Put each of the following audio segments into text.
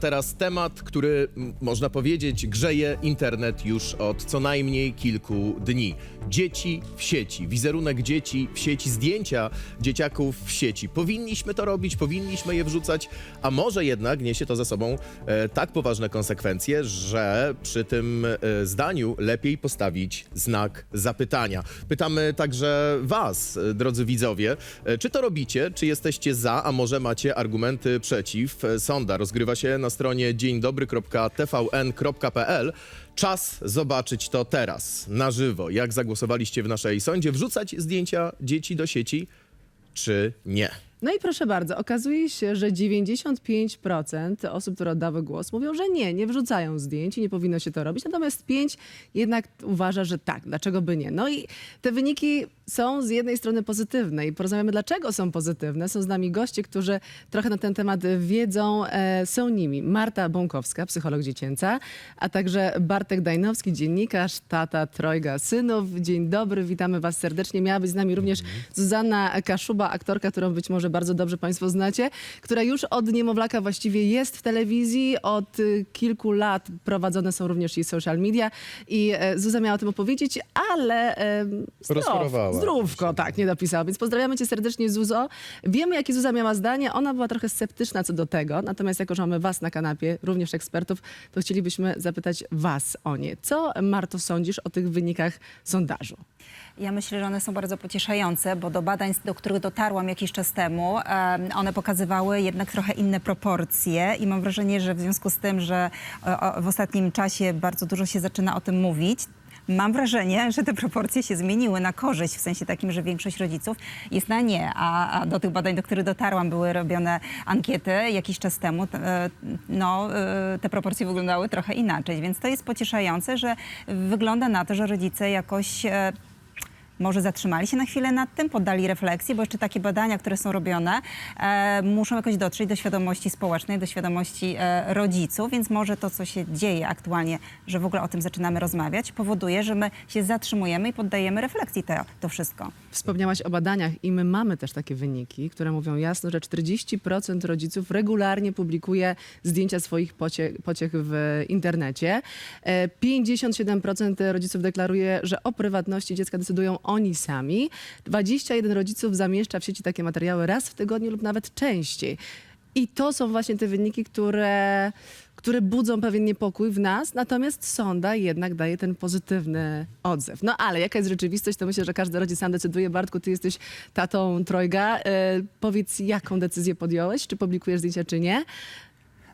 Teraz temat, który można powiedzieć grzeje internet już od co najmniej kilku dni. Dzieci w sieci, wizerunek dzieci w sieci, zdjęcia dzieciaków w sieci. Powinniśmy to robić, powinniśmy je wrzucać, a może jednak niesie to ze sobą e, tak poważne konsekwencje, że przy tym e, zdaniu lepiej postawić znak zapytania. Pytamy także Was, e, drodzy widzowie, e, czy to robicie, czy jesteście za, a może macie argumenty przeciw. E, Sonda rozgrywa się na stronie dzień dobry.tvn.pl. Czas zobaczyć to teraz, na żywo. Jak zagłosowaliście w naszej sądzie? Wrzucać zdjęcia dzieci do sieci, czy nie? No i proszę bardzo, okazuje się, że 95% osób, które oddały głos, mówią, że nie, nie wrzucają zdjęć i nie powinno się to robić. Natomiast 5 jednak uważa, że tak, dlaczego by nie. No i te wyniki są z jednej strony pozytywne i porozmawiamy, dlaczego są pozytywne. Są z nami goście, którzy trochę na ten temat wiedzą. E, są nimi Marta Bąkowska, psycholog dziecięca, a także Bartek Dajnowski, dziennikarz, tata trojga synów. Dzień dobry, witamy was serdecznie. Miała być z nami również Zuzanna Kaszuba, aktorka, którą być może bardzo dobrze państwo znacie, która już od niemowlaka właściwie jest w telewizji. Od y, kilku lat prowadzone są również jej social media i e, Zuza miała o tym opowiedzieć, ale e, zdrow, Rozchorowała. zdrówko, tak, nie dopisała. Więc pozdrawiamy cię serdecznie, Zuzo. Wiemy, jakie Zuza miała zdanie. Ona była trochę sceptyczna co do tego, natomiast jako, że mamy was na kanapie, również ekspertów, to chcielibyśmy zapytać was o nie. Co, Marto, sądzisz o tych wynikach sondażu? Ja myślę, że one są bardzo pocieszające, bo do badań, do których dotarłam jakiś czas temu, em, one pokazywały jednak trochę inne proporcje i mam wrażenie, że w związku z tym, że o, w ostatnim czasie bardzo dużo się zaczyna o tym mówić, Mam wrażenie, że te proporcje się zmieniły na korzyść, w sensie takim, że większość rodziców jest na nie, a, a do tych badań, do których dotarłam, były robione ankiety jakiś czas temu. e, No, e, te proporcje wyglądały trochę inaczej, więc to jest pocieszające, że wygląda na to, że rodzice jakoś e, może zatrzymali się na chwilę nad tym, poddali refleksji, bo jeszcze takie badania, które są robione, e, muszą jakoś dotrzeć do świadomości społecznej, do świadomości e, rodziców, więc może to, co się dzieje aktualnie, że w ogóle o tym zaczynamy rozmawiać, powoduje, że my się zatrzymujemy i poddajemy refleksji to, to wszystko. Wspomniałaś o badaniach i my mamy też takie wyniki, które mówią jasno, że 40% rodziców regularnie publikuje zdjęcia swoich pocie, pociech w internecie. E, 57% rodziców deklaruje, że o prywatności dziecka decydują oni sami. 21 rodziców zamieszcza w sieci takie materiały raz w tygodniu lub nawet częściej. I to są właśnie te wyniki, które, które budzą pewien niepokój w nas, natomiast sonda jednak daje ten pozytywny odzew. No ale jaka jest rzeczywistość, to myślę, że każdy rodzic sam decyduje. Bartku, ty jesteś tatą trojga. E, powiedz, jaką decyzję podjąłeś? Czy publikujesz zdjęcia, czy nie?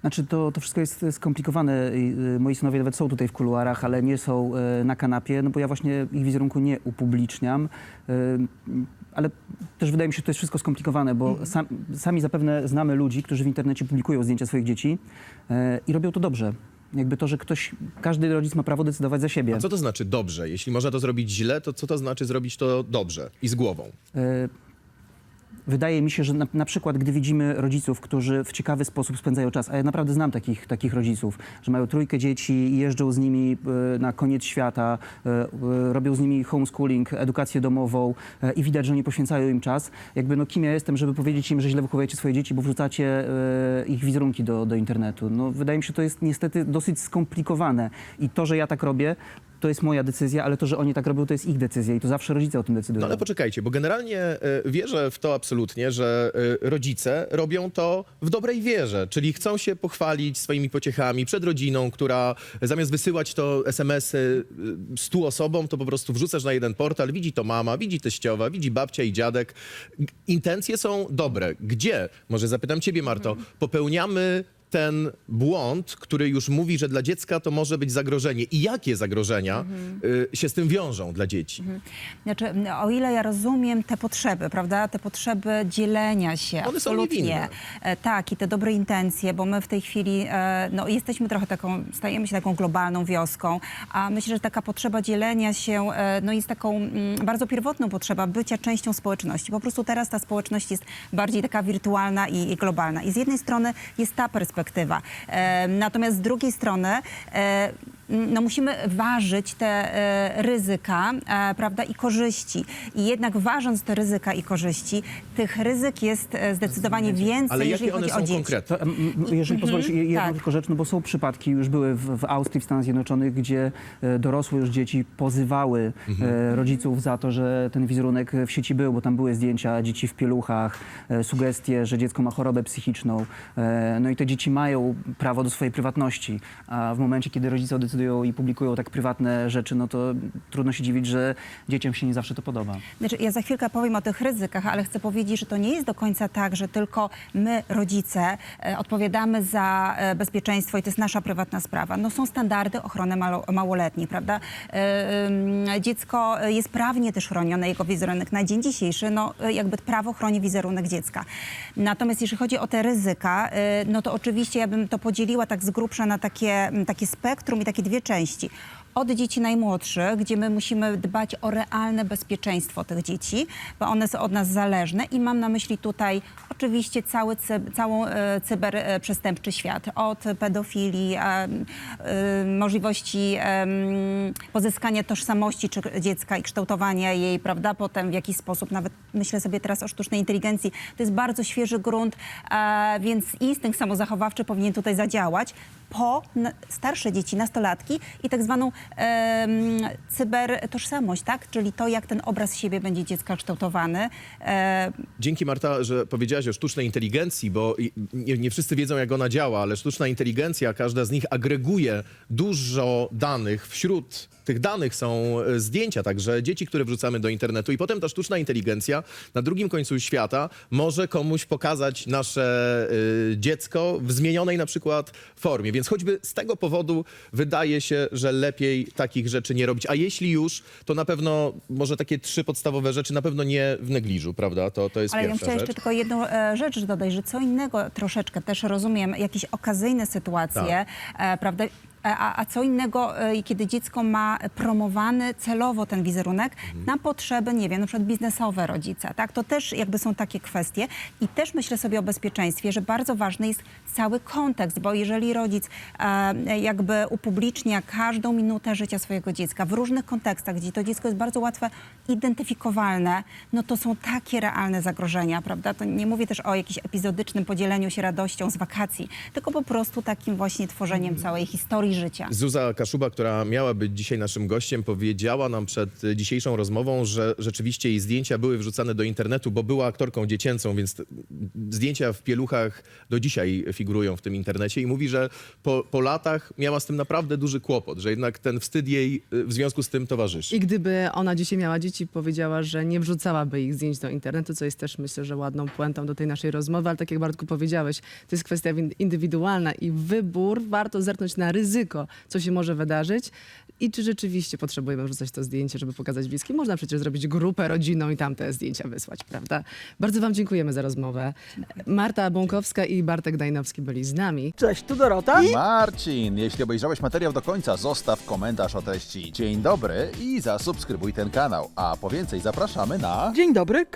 Znaczy to, to wszystko jest skomplikowane. I, y, Moi synowie nawet są tutaj w kuluarach, ale nie są y, na kanapie, no bo ja właśnie ich wizerunku nie upubliczniam. Y, Ale też wydaje mi się, że to jest wszystko skomplikowane, bo sam, sami zapewne znamy ludzi, którzy w internecie publikują zdjęcia swoich dzieci y, i robią to dobrze. Jakby to, że ktoś, każdy rodzic ma prawo decydować za siebie. A co to znaczy dobrze? Jeśli można to zrobić źle, to co to znaczy zrobić to dobrze i z głową? E, Wydaje mi się, że na, na przykład, gdy widzimy rodziców, którzy w ciekawy sposób spędzają czas, a ja naprawdę znam takich, takich rodziców, że mają trójkę dzieci jeżdżą z nimi e, na koniec świata, e, e, robią z nimi homeschooling, edukację domową i widać, że oni poświęcają im czas. Jakby no kim ja jestem, żeby powiedzieć im, że źle wychowujecie swoje dzieci, bo wrzucacie ich wizerunki do, do internetu. No, wydaje mi się, to jest niestety dosyć skomplikowane i to, że ja tak robię, to jest moja decyzja, ale to, że oni tak robią, to jest ich decyzja i to zawsze rodzice o tym decydują. No ale poczekajcie, bo generalnie e, wierzę w to absolutnie, że e, rodzice robią to w dobrej wierze, czyli chcą się pochwalić swoimi pociechami przed rodziną, która zamiast wysyłać to SMS-y e, stu osobom, to po prostu wrzucasz na jeden portal, widzi to mama, widzi teściowa, widzi babcia i dziadek. Intencje są dobre. Gdzie, może zapytam ciebie Marto, popełniamy ten błąd, który już mówi, że dla dziecka to może być zagrożenie i jakie zagrożenia y, się z tym wiążą dla dzieci? Znaczy, o ile ja rozumiem te potrzeby, prawda, te potrzeby dzielenia się, One są niewinne. E, Tak, i te dobre intencje, bo my w tej chwili e, no, jesteśmy trochę taką, stajemy się taką globalną wioską, a myślę, że taka potrzeba dzielenia się e, no, jest taką mm, bardzo pierwotną potrzeba bycia częścią społeczności. Po prostu teraz ta społeczność jest bardziej taka wirtualna i, i globalna. I z jednej strony jest ta perspektywa, e, natomiast z drugiej strony e, no musimy ważyć te e, ryzyka, e, prawda, i korzyści. I jednak ważąc te ryzyka i korzyści, tych ryzyk jest e, zdecydowanie więcej, Ale jeżeli jakie one chodzi o są dzieci. konkretne? Jeżeli pozwolisz, je- jedną tak. tylko rzecz, no bo są przypadki, już były w, w Austrii, w Stanach Zjednoczonych, gdzie e, dorosłe już dzieci pozywały e, rodziców za to, że ten wizerunek w sieci był, bo tam były zdjęcia dzieci w pieluchach, e, sugestie, że dziecko ma chorobę psychiczną. E, no i te dzieci mają prawo do swojej prywatności, a w momencie, kiedy rodzice decydują i publikują tak prywatne rzeczy, no to trudno się dziwić, że dzieciom się nie zawsze to podoba. Znaczy, ja za chwilkę powiem o tych ryzykach, ale chcę powiedzieć, że to nie jest do końca tak, że tylko my, rodzice, e, odpowiadamy za e, bezpieczeństwo i to jest nasza prywatna sprawa. No są standardy ochrony małoletnich, prawda? E, dziecko jest prawnie też chronione, jego wizerunek. Na dzień dzisiejszy, no jakby prawo chroni wizerunek dziecka. Natomiast jeśli chodzi o te ryzyka, no to oczywiście ja bym to podzieliła tak z grubsza na takie, takie spektrum i takie dwie części od dzieci najmłodszych, gdzie my musimy dbać o realne bezpieczeństwo tych dzieci, bo one są od nas zależne i mam na myśli tutaj oczywiście cały, całą e, cyberprzestępczy świat, od pedofilii, e, e, możliwości em, pozyskania tożsamości czy, dziecka i kształtowania jej, prawda, potem w jakiś sposób, nawet myślę sobie teraz o sztucznej inteligencji, to jest bardzo świeży grunt, e, więc instynkt samozachowawczy powinien tutaj zadziałać po starsze dzieci, nastolatki i tak zwaną Um, cybertożsamość, tak? Czyli to, jak ten obraz siebie będzie dziecka kształtowany. E, Dzięki Marta, że powiedziałaś o sztucznej inteligencji, bo nie, nie wszyscy wiedzą, jak ona działa, ale sztuczna inteligencja, każda z nich agreguje dużo danych. Wśród tych danych są e, zdjęcia, także dzieci, które wrzucamy do internetu i potem ta sztuczna inteligencja na drugim końcu świata może komuś pokazać nasze y, dziecko w zmienionej na przykład formie. Więc choćby z tego powodu wydaje się, że lepiej takich rzeczy nie robić. A jeśli już, to na pewno może takie trzy podstawowe rzeczy na pewno nie w negliżu, prawda? To, to jest ale ja bym pierwsza chciała rzecz. jeszcze tylko jedną e, rzecz dodać, że co innego troszeczkę też rozumiem, jakieś okazyjne sytuacje, e, prawda? E, A, a co innego, e, kiedy dziecko ma promowany celowo ten wizerunek na potrzeby, nie wiem, na przykład biznesowe rodzica, tak? To też jakby są takie kwestie i też myślę sobie o bezpieczeństwie, że bardzo ważny jest cały kontekst, bo jeżeli rodzic e, jakby upublicznia każdą minutę życia swojego dziecka w różnych kontekstach, gdzie to dziecko jest bardzo łatwe identyfikowalne, no to są takie realne zagrożenia, prawda? To nie mówię też o jakimś epizodycznym podzieleniu się radością z wakacji, tylko po prostu takim właśnie tworzeniem całej historii życia. Zuza Kaszuba, która miała być dzisiaj naszym gościem, powiedziała nam przed dzisiejszą rozmową, że rzeczywiście jej zdjęcia były wrzucane do internetu, bo była aktorką dziecięcą, więc zdjęcia w pieluchach do dzisiaj figurują w tym internecie i mówi, że po, po latach miała z tym naprawdę duży kłopot, że jednak ten wstyd jej y, w związku z tym towarzyszy. I gdyby ona dzisiaj miała dzieci, powiedziała, że nie wrzucałaby ich zdjęć do internetu, co jest też myślę, że ładną puentą do tej naszej rozmowy, ale tak jak Bartku powiedziałeś, to jest kwestia indywidualna i wybór, warto zerknąć na ryzyko, co się może wydarzyć i czy rzeczywiście potrzebujemy wrzucać to zdjęcie, żeby pokazać bliskim. Można przecież zrobić grupę rodzinną i tam te zdjęcia wysłać, prawda? Bardzo wam dziękujemy za rozmowę. Marta Bąkowska i Bartek Dajnowski byli z nami. Cześć, tu Dorota. Marcin, jeśli obejrzałeś materiał do końca, zostaw komentarz o treści. Dzień dobry i zasubskrybuj ten kanał. A po więcej zapraszamy na... Dzień dobry,